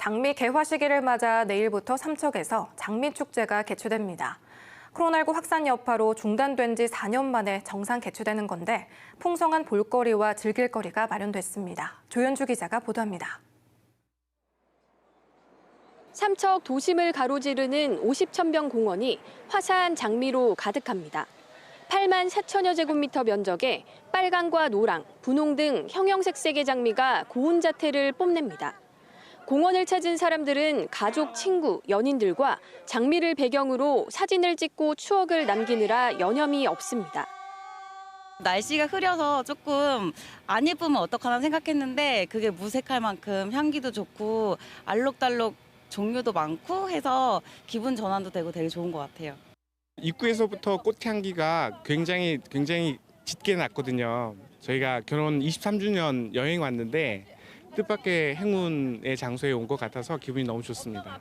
장미 개화 시기를 맞아 내일부터 삼척에서 장미 축제가 개최됩니다. 코로나19 확산 여파로 중단된 지 4년 만에 정상 개최되는 건데 풍성한 볼거리와 즐길 거리가 마련됐습니다. 조현주 기자가 보도합니다. 삼척 도심을 가로지르는 50천 병 공원이 화사한 장미로 가득합니다. 8만 4천여 제곱미터 면적에 빨강과 노랑, 분홍 등 형형색색의 장미가 고운 자태를 뽐냅니다. 공원을 찾은 사람들은 가족, 친구, 연인들과 장미를 배경으로 사진을 찍고 추억을 남기느라 여념이 없습니다. 날씨가 흐려서 조금 안 예쁘면 어떡하나 생각했는데 그게 무색할 만큼 향기도 좋고 알록달록 종류도 많고 해서 기분 전환도 되고 되게 좋은 것 같아요. 입구에서부터 꽃향기가 굉장히 굉장히 짙게 났거든요. 저희가 결혼 23주년 여행 왔는데 뜻밖의 행운의 장소에 온 것 같아서 기분이 너무 좋습니다.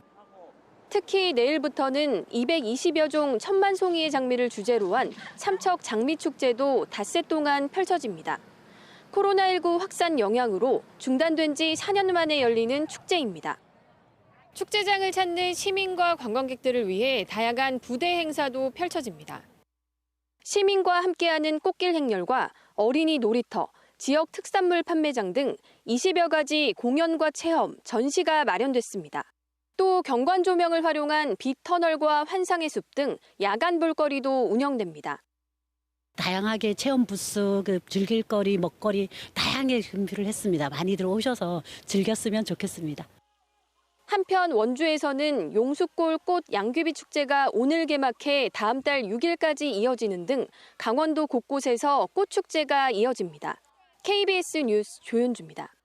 특히 내일부터는 220여 종 천만 송이의 장미를 주제로 한 삼척 장미 축제도 닷새 동안 펼쳐집니다. 코로나19 확산 영향으로 중단된 지 4년 만에 열리는 축제입니다. 축제장을 찾는 시민과 관광객들을 위해 다양한 부대 행사도 펼쳐집니다. 시민과 함께하는 꽃길 행렬과 어린이 놀이터, 지역 특산물 판매장 등 20여 가지 공연과 체험, 전시가 마련됐습니다. 또 경관 조명을 활용한 빛 터널과 환상의 숲 등 야간 볼거리도 운영됩니다. 다양하게 체험 부스, 그 즐길 거리, 먹거리 다양하게 준비를 했습니다. 많이들 오셔서 즐겼으면 좋겠습니다. 한편 원주에서는 용수골 꽃 양귀비 축제가 오늘 개막해 다음 달 6일까지 이어지는 등 강원도 곳곳에서 꽃 축제가 이어집니다. KBS 뉴스 조윤주입니다.